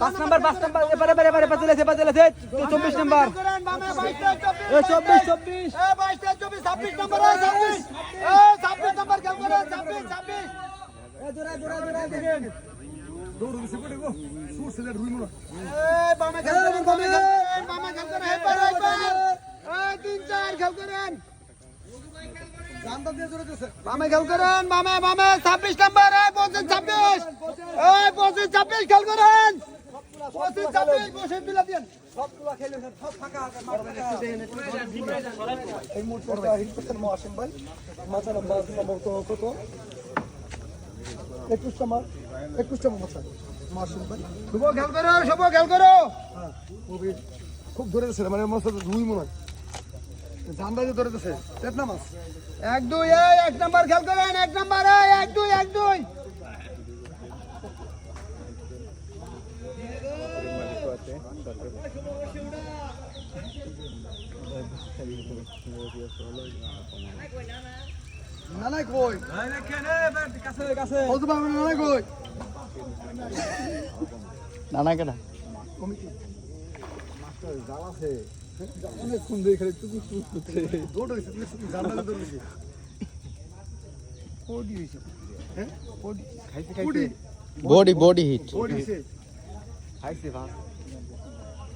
পাঁচ নাম্বার পাঁচ নাম্বার এবারে এবারে এবারে পাঁচ চলেছে পাঁচ চলেছে চব্বিশ নাম্বার। এ চব্বিশ চব্বিশ। বামে খেল করেন। বামে বামে ছাব্বিশ নাম্বার এই পঁচিশ ছাব্বিশ। এই পঁচিশ ছাব্বিশ খেল করেন। পঁচিশ ছাব্বিশ পঁচিশ এই মুহূর্তে হিট করছেন মহাসিম ভাই মাথা নম্বর নম্বর কত একুশ নম্বর একুশ নম্বর মাথা মহাসিম ভাই। শুভ খেল করো শুভ খেল করো। হ্যাঁ খুব ধরেছে মানে মনে হচ্ছে রুই মনে হয়। জানটা যে ধরে দিচ্ছে চেতনা মাছ এক দুই এক নাম্বার খেল করেন এক নাম্বার এই এক দুই এক দুই। না নাই কই কাছে কাছে বলতে পারবে না নাই কই নানা কেনা জাল আছে অনেক দিয়ে খালি টুকু টুকু করছে দৌড় হয়েছে জানটা দৌড় হয়েছে কোডি হইছে হ্যাঁ খাইতে বডি বডি হিট। হয়েছে খাইছে ভাত।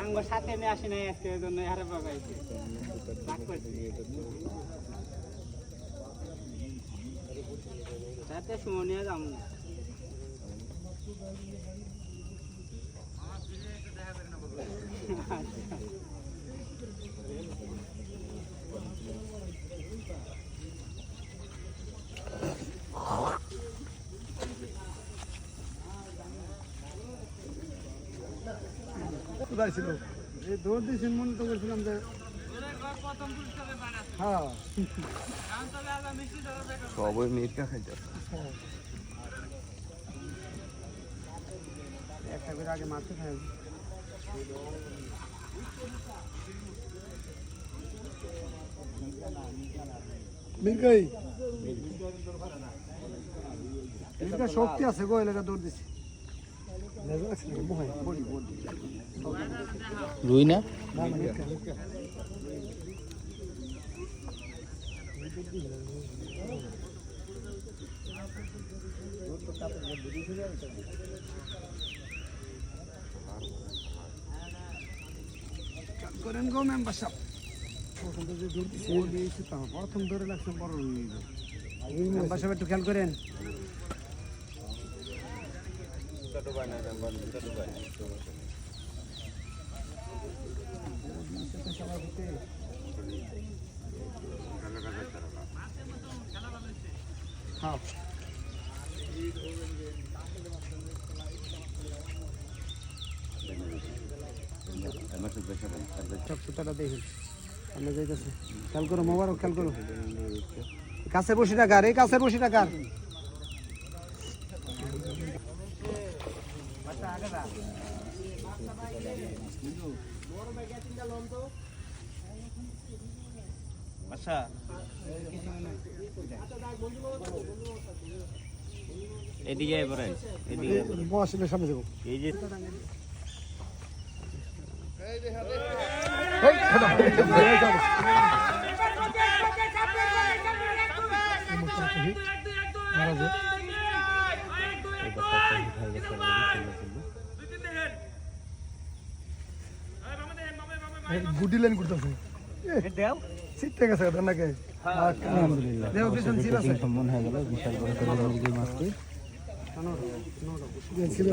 আঙ্গ সাথে আমি আসি নাই আজকে ওই জন্য হারে বাগাইছি রাগ করছি। সাথে সুমনিয়া যাম কোথায় ছিল? এই দৌড় দিয়েছেন মনে তো করছিলাম যে হ্যাঁ। সবই মিটকা খাইতে একটা করে আগে মারতে খাই মিরকাই এটা শক্তি আছে গো এলাকা দৌড় দিছে। রুই না? করেন গো মেম্বার সাহেব প্রথম তো যে প্রথম ধরে লাগছে বড় মেম্বার সাহেব একটু খেয়াল করেন। হ্যাঁ সব সুতাটা দেখুন সামনে যাইতেছে। খেয়াল করো, মোবারক, খেয়াল করো। কাছে বসে টাকার এই কাছে বসে টাকার আচ্ছা। এদিকে এবারে এদিকে। মহাসিমের সামনে যাব এই যে গুডি লাইন করতেছে ছিটতে গেছে নাকি? আলহামদুলিল্লাহ। দেও পিছন ছিল আছে। সম্মান হয়ে গেল বিশাল বড় করে মাছটি ছিল